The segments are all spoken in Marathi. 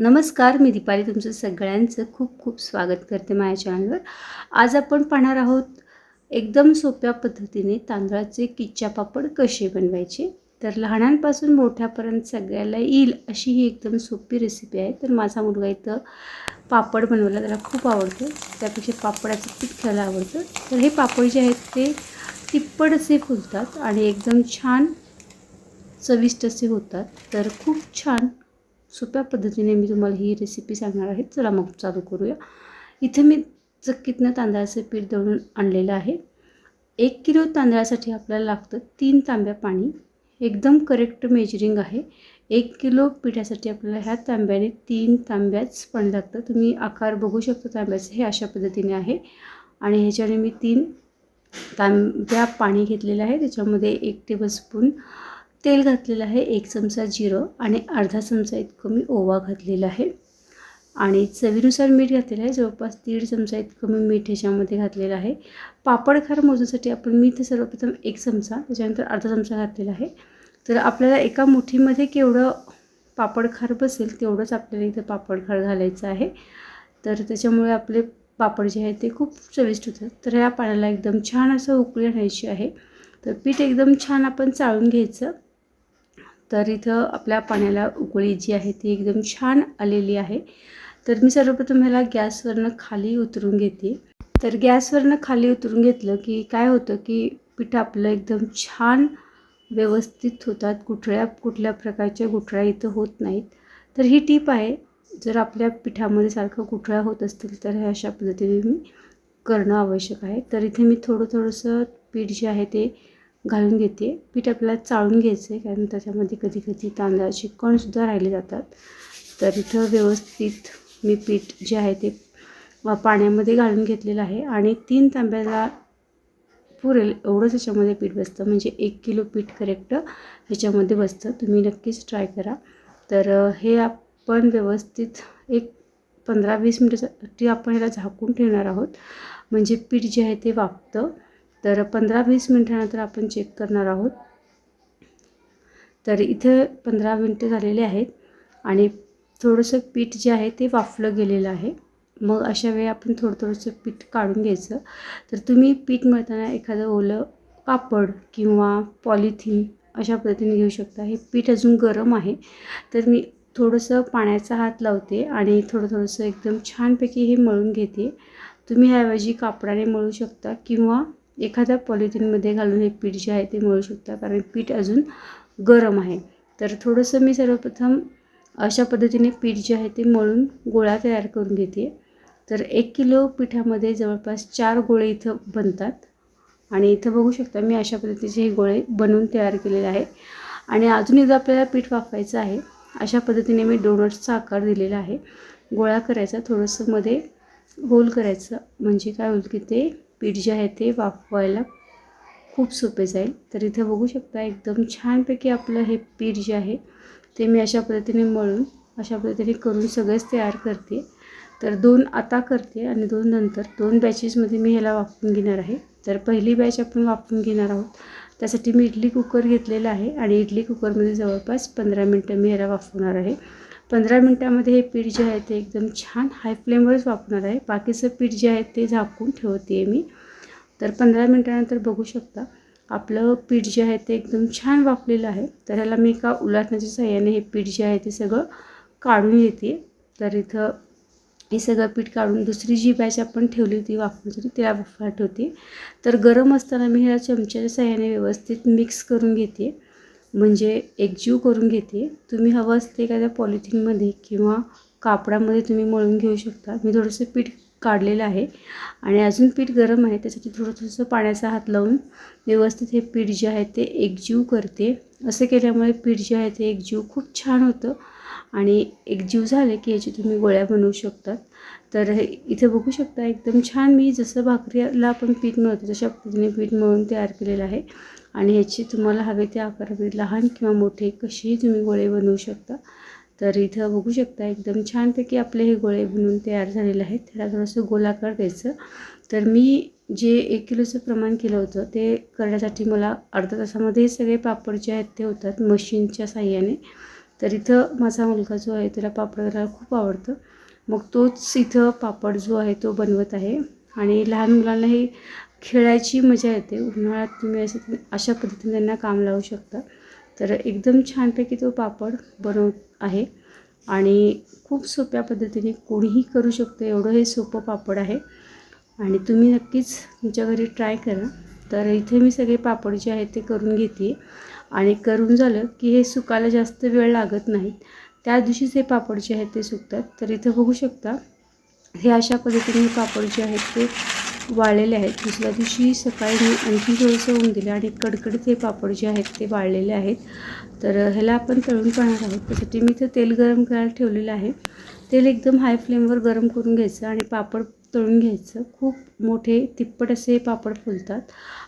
नमस्कार मी दीपाली तुमचं सगळ्यांचं खूप खूप स्वागत करते माझ्या चॅनलवर. आज आपण पाहणार आहोत एकदम सोप्या पद्धतीने तांदळाचे किच्च्या पापड कसे बनवायचे. तर लहानांपासून मोठ्यापर्यंत सगळ्याला येईल अशी ही एकदम सोपी रेसिपी आहे. तर माझा मुलगा इथं पापड बनवायला त्याला खूप आवडतं. त्यापेक्षा पापडाचं पीठ खायला आवडतं. तर हे पापड जे आहेत ते तिप्पट असे फुलतात आणि एकदम छान चविष्ट असे होतात. तर खूप छान सोप्या पद्धतीने मी तुम्हाला ही रेसिपी सांगणार आहे. चला मग चालू करूया. इथे मी चक्कीतनं तांदळाचं पीठ दळून आणलेलं आहे. एक किलो तांदळासाठी आपल्याला लागतं तीन तांब्या पाणी. एकदम करेक्ट मेजरिंग आहे. एक किलो पिठासाठी आपल्याला ह्या तांब्याने तीन तांब्याच पाणी लागतं. तुम्ही आकार बघू शकता तांब्याचं हे अशा पद्धतीने आहे. आणि ह्याच्याने मी तीन तांब्या पाणी घेतलेलं आहे. त्याच्यामध्ये एक टेबलस्पून तेल घातलेलं आहे एक चमचा जिरं आणि अर्धा चमचा इतकं मी ओवा घातलेला आहे. आणि चवीनुसार मीठ घातलेलं आहे जवळपास दीड चमचा इतकं मी मीठ ह्याच्यामध्ये घातलेलं आहे. पापड खार मोजण्यासाठी आपण मी इथे सर्वप्रथम एक चमचा त्याच्यानंतर अर्धा चमचा घातलेला आहे. तर आपल्याला एका मुठीमध्ये केवढं पापड खार बसेल तेवढंच आपल्याला इथं पापड खार घालायचं आहे. तर त्याच्यामुळे आपले पापड जे आहे ते खूप चविष्ट होतात. तर ह्या पाण्याला एकदम छान असं उकळी आणायची आहे. तर पीठ एकदम छान आपण चाळून घ्यायचं. तर इथं आपल्या पाण्याला उकळी जी आहे ती एकदम छान आलेली आहे. तर मी सर्वप्रथम ह्याला गॅसवरनं खाली उतरून घेते. तर गॅसवरनं खाली उतरून घेतलं की काय होतं की पीठ आपलं एकदम छान व्यवस्थित होतात. कुठल्या कुठल्या प्रकारच्या गुठळ्या इथं होत नाहीत. तर ही टीप आहे जर आपल्या पिठामध्ये सारखं गुठळ्या होत असतील तर हे अशा पद्धतीने मी करणं आवश्यक आहे. तर इथे मी थोडं थोडंसं पीठ जे आहे ते घालून घेते. पीठ आपल्याला चाळून घ्यायचं आहे कारण त्याच्यामध्ये कधी कधी तांदळाचे कणसुद्धा राहिले जातात. तर इथं व्यवस्थित मी पीठ जे आहे ते पाण्यामध्ये घालून घेतलेलं आहे आणि तीन तांब्याला पुरेल एवढंच ह्याच्यामध्ये पीठ बसतं. म्हणजे एक किलो पीठ करेक्ट ह्याच्यामध्ये बसतं. तुम्ही नक्कीच ट्राय करा. तर हे आपण व्यवस्थित एक पंधरा वीस मिनटासाठी आपण ह्याला झाकून ठेवणार आहोत. म्हणजे पीठ जे आहे ते वापतं तर पंधरा वीस मिनटानंतर आपण चेक करणार आहोत. तर इथं पंधरा मिनटं झालेले आहेत आणि थोडंसं पीठ जे आहे ते वाफलं गेलेलं आहे. मग अशा वेळी आपण थोडं थोडंसं पीठ काढून घ्यायचं. तर तुम्ही पीठ मळताना एखादं ओलं कापड किंवा पॉलिथिन अशा पद्धतीने घेऊ शकता. हे पीठ अजून गरम आहे. तर मी थोडंसं पाण्याचा हात लावते आणि थोडं थोडंसं एकदम छानपैकी हे मळून घेते. तुम्ही ह्याऐवजी कापडाने मळू शकता किंवा एखाद्या पॉलिथिनमध्ये घालून हे पीठ जे आहे ते मळू शकता कारण पीठ अजून गरम आहे. तर थोडंसं मी सर्वप्रथम अशा पद्धतीने पीठ जे आहे ते मळून गोळा तयार करून घेते. तर एक किलो पिठामध्ये जवळपास चार गोळे इथं बनतात. आणि इथं बघू शकता मी अशा पद्धतीचे हे गोळे बनवून तयार केलेले आहे. आणि अजून एकदा आपल्याला पीठ वाफवायचं आहे अशा पद्धतीने मी डोनट्सचा आकार दिलेला आहे. गोळा करायचा थोडंसं मध्ये होल करायचं म्हणजे काय होईल की ते पीठ जे आहे ते वाफवायला खूप सोपे जाईल. तर इथे बघू शकता एकदम छानपैकी आपलं हे पीठ जे आहे ते मी अशा पद्धतीने मळून अशा पद्धतीने करून सगळंच तयार करते. तर दोन आता करते आणि दोन नंतर दोन बॅचेसमध्ये मी ह्याला वापरून घेणार आहे. तर पहिली बॅच आपण वापरून घेणार आहोत. त्यासाठी मी इडली कुकर घेतलेला आहे आणि इडली कुकरमध्ये जवळपास पंधरा मिनटं मी ह्याला वापरणार आहे. पंधरा मिनटामध्ये हे पीठ जे आहे ते एकदम छान हाय फ्लेमवरच वापरणार आहे. बाकीचं पीठ जे आहे ते झाकून ठेवते मी. तर पंधरा मिनटानंतर बघू शकता. आपलं पीठ जे आहे ते एकदम छान वापलेलं आहे. तर ह्याला मी एका उलाटण्याच्या सहाय्याने हे पीठ जे आहे ते सगळं काढून घेते. तर इथं हे सगळं पीठ काढून दुसरी जी बॅच आपण ठेवली होती वाफण्यासाठी तिला वाफाट होते तर गरम असताना मी ह्या चमच्याच्या सहाय्याने व्यवस्थित मिक्स करून घेते. म्हणजे एकजीव करून घेते. तुम्ही हवं असते एखाद्या पॉलिथिनमध्ये किंवा कापडामध्ये तुम्ही मळून घेऊ शकता. मी थोडंसं पीठ काढलेलं आहे आणि अजून पीठ गरम आहे. त्यासाठी थोडं थोडंसं पाण्याचा हात लावून व्यवस्थित हे पीठ जे आहे ते एकजीव करते. असं केल्यामुळे पीठ जे आहे ते एकजीव खूप छान होतं आणि एकजीव झाले की याची तुम्ही गोळ्या बनवू शकतात. तर हे इथे बघू शकता एकदम छान मी जसं भाकरीला आपण पीठ मिळतं तशा पद्धतीने पीठ मळून तयार केलेलं आहे. आणि ह्याची तुम्हाला हवे ते आकारामध्ये लहान किंवा मोठे कसेही तुम्ही गोळे बनवू शकता. तर इथं बघू शकता एकदम छानपैकी आपले हे गोळे बनवून तयार झालेले आहेत. त्याला थोडंसं गोलाकार द्यायचं. तर मी जे एक किलोचं प्रमाण केलं होतं ते करण्यासाठी मला अर्धा तासामध्ये हे सगळे पापड जे आहेत ते होतात मशीनच्या साह्याने. तर इथं माझा मुलगा जो आहे त्याला पापड करायला खूप आवडतं. मग तोच इथं पापड जो आहे तो बनवत आहे. आणि लहान मुलांनाही खेळायची मजा येते. उन्हाळ्यात तुम्ही असं अशा पद्धतीने त्यांना काम लावू शकता. तर एकदम छानपैकी तो पापड बनवत आहे. आणि खूप सोप्या पद्धतीने कोणीही करू शकतं एवढं हे सोपं पापड आहे. आणि तुम्ही नक्कीच तुमच्या घरी ट्राय करा. तर इथे मी सगळे पापड जे आहेत ते करून घेते. आणि करून झालं की हे सुकायला जास्त वेळ लागत नाहीत त्या दिवशीच हे पापड जे आहेत ते सुकतात. तर इथं बघू शकता हे अशा पद्धतीने हे पापड जे आहेत ते वाळलेले आहेत. दुसऱ्या दिवशी सकाळी मी आणखी थोडंसं होऊन दिलं आणि कडकडीत हे पापड जे आहेत ते वाळलेले आहेत. तर ह्याला आपण तळून पाहणार आहोत. त्यासाठी मी इथं तेल गरम करायला ठेवलेलं आहे. तेल एकदम हाय फ्लेमवर गरम करून घ्यायचं आणि पापड तळून घ्यायचं. खूप मोठे तिप्पट असे हे पापड फुलतात.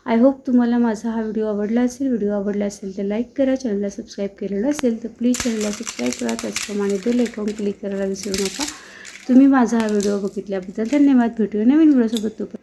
आय होप तुम्हाला माझा हा व्हिडिओ आवडला असेल. व्हिडिओ आवडला असेल तर लाईक करा. चॅनलला सबस्क्राईब केलेलं असेल तर प्लीज चॅनलला सबस्क्राईब करा. त्याचप्रमाणे बेल आयकॉन क्लिक करायला विसरू नका. तुम्ही माझा हा व्हिडिओ बघितल्याबद्दल धन्यवाद. भेटूया नवीन व्हिडिओसोबत तोपर्यंत